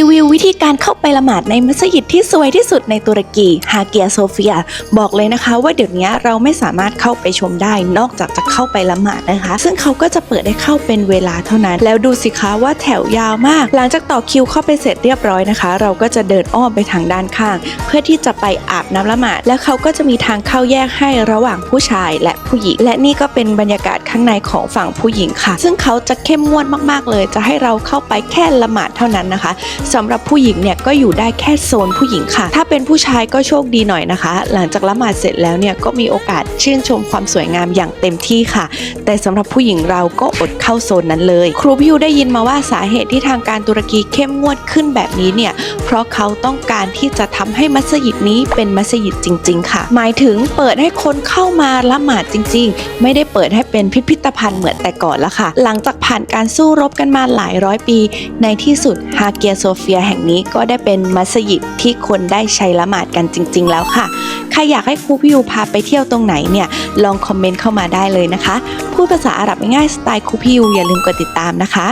รีวิววิ ธีการเข้าไปละหมาดในมัสยิดที่สวยที่สุดในตุรกีฮาเกียโซเฟีย บอกเลยนะคะ ว่าเดี๋ยวนี้เราไม่สามารถเข้าไปชมได้ นอกจากจะเข้าไปละหมาดนะคะ ซึ่งเขาก็จะเปิดให้เข้าเป็นเวลาเท่านั้น แล้วดูสิคะว่าแถวยาวมาก หลังจากต่อคิวเข้าไปเสร็จเรียบร้อยนะคะ เราก็จะเดินอ้อมไปทางด้านข้าง เพื่อที่จะไปอาบน้ำละหมาด แล้วเขาก็จะมีทางเข้าแยกให้ระหว่างผู้ชายและผู้หญิง และนี่ก็เป็นบรรยากาศข้างในของฝั่งผู้หญิงค่ะ ซึ่งเขาจะเข้มงวดมาก ๆ เลย จะให้เราเข้าไปแค่ละหมาดเท่านั้นนะคะสำหรับผู้หญิงเนี่ยก็อยู่ได้แค่โซนผู้หญิงค่ะ ถ้าเป็นผู้ชายก็โชคดีหน่อยนะคะ หลังจากละหมาดเสร็จแล้วเนี่ยก็มีโอกาสชื่นชมความสวยงามอย่างเต็มที่ค่ะ แต่สำหรับผู้หญิงเราก็อดเข้าโซนนั้นเลย ครูพิวได้ยินมาว่าสาเหตุที่ทางการตุรกีเข้มงวดขึ้นแบบนี้เนี่ยเพราะเขาต้องการที่จะทำให้มัสยิดนี้เป็นมัสยิดจริง ๆ ค่ะ หมายถึงเปิดให้คนเข้ามาละหมาดจริง ๆ ไม่ได้เปิดให้เป็นพิพิธภัณฑ์เหมือนแต่ก่อนแล้วค่ะ หลังจากผ่านการสู้รบกันมาหลายร้อยปี ในที่สุดฮาเกียโซเฟียแห่งนี้ก็ได้เป็นมัสยิดที่คนได้ใช้ละหมาดกันจริง ๆ แล้วค่ะ ใครอยากให้ครูพิวพาไปเที่ยวตรงไหนเนี่ย ลองคอมเมนต์เข้ามาได้เลยนะคะ พูดภาษาอาหรับง่ายๆสไตล์ครูพิวอย่าลืมกดติดตามนะคะ